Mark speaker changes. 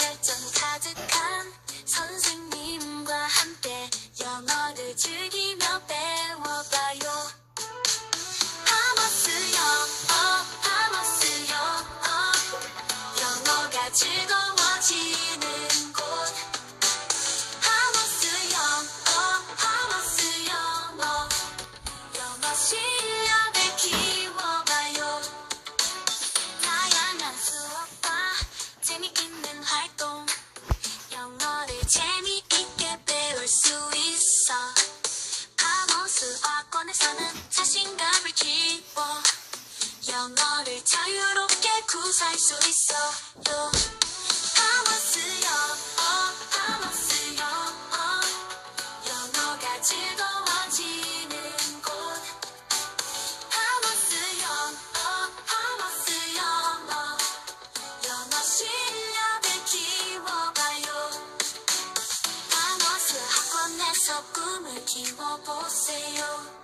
Speaker 1: 열정 가득한 선생님과 함께 영어를 즐 기며 배워 봐요. 곳 파머스 영어 파머스 영어. 영어 시 서는 자신감을 키워. 영어를 자유롭게 구사할 수 있어요. 카머스 영어 카머스 영어 영어가 즐거워지는 곳. 하머스 영어 하머스 영어 영어 실력을 키워봐요. 하머스 학원에서 꿈을 키워보세요